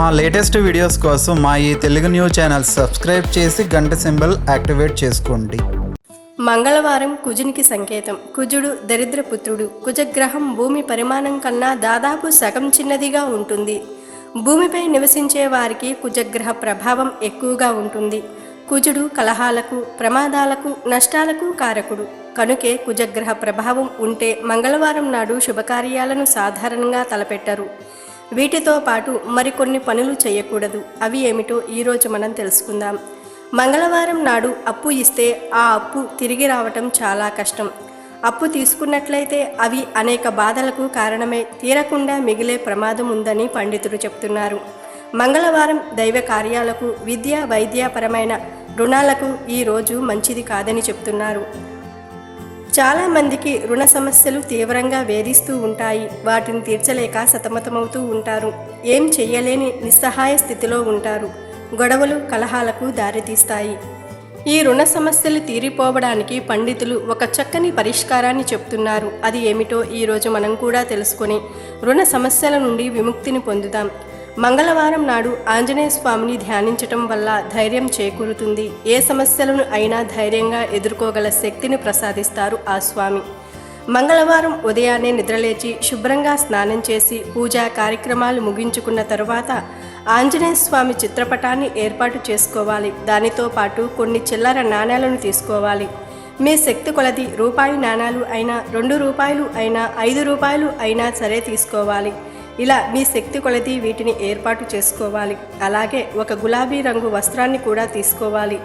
మా latest videos కోసం మా ఈ తెలుగు న్యూస్ ఛానల్ సబ్స్క్రైబ్ చేసి గంట సింబల్ యాక్టివేట్ చేసుకోండి. మంగళవారం కుజునికి సంకేతం. కుజుడు దరిద్రపుత్రుడు కుజగ్రహం భూమి పరిమాణం కన్నా దాదాపు సగం చిన్నదిగా ఉంటుంది. భూమిపై నివసించే వారికి కుజగ్రహ ప్రభావం ఎక్కువగా ఉంటుంది. కుజుడు కలహాలకు ప్రమాదాలకు నష్టాలకు కారకుడు. కనుకే కుజగ్రహ ప్రభావం ఉంటే మంగళవారం నాడు శుభకార్యాలను సాధారణంగా తలపెట్టరు. వీటితో పాటు మరికొన్ని పనులు చేయకూడదు. అవి ఏమిటో ఈరోజు మనం తెలుసుకుందాం. మంగళవారం నాడు అప్పు ఇస్తే ఆ అప్పు తిరిగి రావటం చాలా కష్టం. అప్పు తీసుకున్నట్లయితే అవి అనేక బాధలకు కారణమై. తీరకుండా మిగిలే ప్రమాదం ఉందని పండితులు చెప్తున్నారు. మంగళవారం దైవ కార్యాలకు విద్య వైద్యపరమైన రుణాలకు ఈ రోజు మంచిది కాదని చెప్తున్నారు. చాలామందికి రుణ సమస్యలు తీవ్రంగా వేధిస్తూ ఉంటాయి. వాటిని తీర్చలేక సతమతమవుతూ ఉంటారు. ఏం చెయ్యలేని నిస్సహాయ స్థితిలో ఉంటారు. గొడవలు కలహాలకు దారితీస్తాయి. ఈ రుణ సమస్యలు తీరిపోవడానికి పండితులు ఒక చక్కని పరిష్కారాన్ని చెప్తున్నారు. అది ఏమిటో ఈరోజు మనం కూడా తెలుసుకొని రుణ సమస్యల నుండి విముక్తిని పొందుదాం. మంగళవారం నాడు ఆంజనేయ స్వామిని ధ్యానించటం వల్ల ధైర్యం చేకూరుతుంది. ఏ సమస్యలను అయినా ధైర్యంగా ఎదుర్కోగల శక్తిని ప్రసాదిస్తారు ఆ స్వామి. మంగళవారం ఉదయాన్నే నిద్రలేచి శుభ్రంగా స్నానం చేసి పూజా కార్యక్రమాలు ముగించుకున్న తరువాత ఆంజనేయ స్వామి చిత్రపటాన్ని ఏర్పాటు చేసుకోవాలి. దానితో పాటు కొన్ని చిల్లర నాణేలను తీసుకోవాలి. మీ శక్తి కొలది రూపాయి నాణాలు అయినా రెండు రూపాయలు అయినా ఐదు రూపాయలు అయినా సరే తీసుకోవాలి. ఇలా మీ శక్తి కొలది వీటిని ఏర్పాటు చేసుకోవాలి. అలాగే ఒక గులాబీ రంగు వస్త్రాన్ని కూడా తీసుకోవాలి.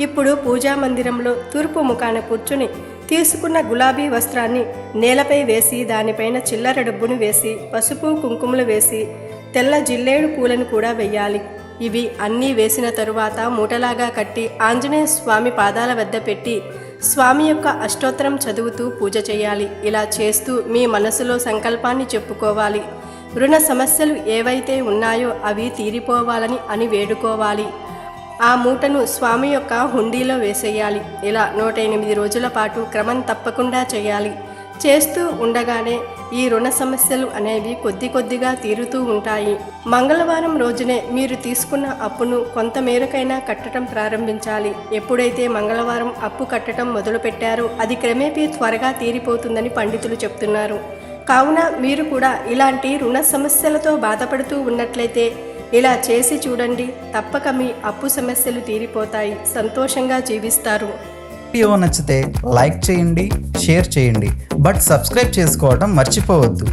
ఇప్పుడు పూజా మందిరంలో తూర్పు ముఖాన కూర్చుని తీసుకున్న గులాబీ వస్త్రాన్ని నేలపై వేసి దానిపైన చిల్లర డబ్బును వేసి పసుపు కుంకుమలు వేసి తెల్ల జిల్లేడు పూలను కూడా వెయ్యాలి. ఇవి అన్నీ వేసిన తరువాత మూటలాగా కట్టి ఆంజనేయ స్వామి పాదాల వద్ద పెట్టి స్వామి యొక్క అష్టోత్తరం చదువుతూ పూజ చేయాలి. ఇలా చేస్తూ మీ మనసులో సంకల్పాన్ని చెప్పుకోవాలి. రుణ సమస్యలు ఏవైతే ఉన్నాయో అవి తీరిపోవాలని అని వేడుకోవాలి. ఆ మూటను స్వామి యొక్క హుండీలో వేసేయాలి. ఇలా నూట ఎనిమిది రోజుల పాటు క్రమం తప్పకుండా చేయాలి. చేస్తూ ఉండగానే ఈ రుణ సమస్యలు అనేవి కొద్ది కొద్దిగా తీరుతూ ఉంటాయి. మంగళవారం రోజునే మీరు తీసుకున్న అప్పును కొంత మేరకైనా కట్టడం ప్రారంభించాలి. ఎప్పుడైతే మంగళవారం అప్పు కట్టడం మొదలుపెట్టారో అది క్రమేపీ త్వరగా తీరిపోతుందని పండితులు చెప్తున్నారు. కావున మీరు కూడా ఇలాంటి రుణ సమస్యలతో బాధపడుతూ ఉన్నట్లయితే ఇలా చేసి చూడండి. తప్పక మీ అప్పు సమస్యలు తీరిపోతాయి. సంతోషంగా జీవిస్తారు. వీడియో నచ్చితే లైక్ చేయండి షేర్ చేయండి. బట్ సబ్స్క్రైబ్ చేసుకోవడం మర్చిపోవద్దు.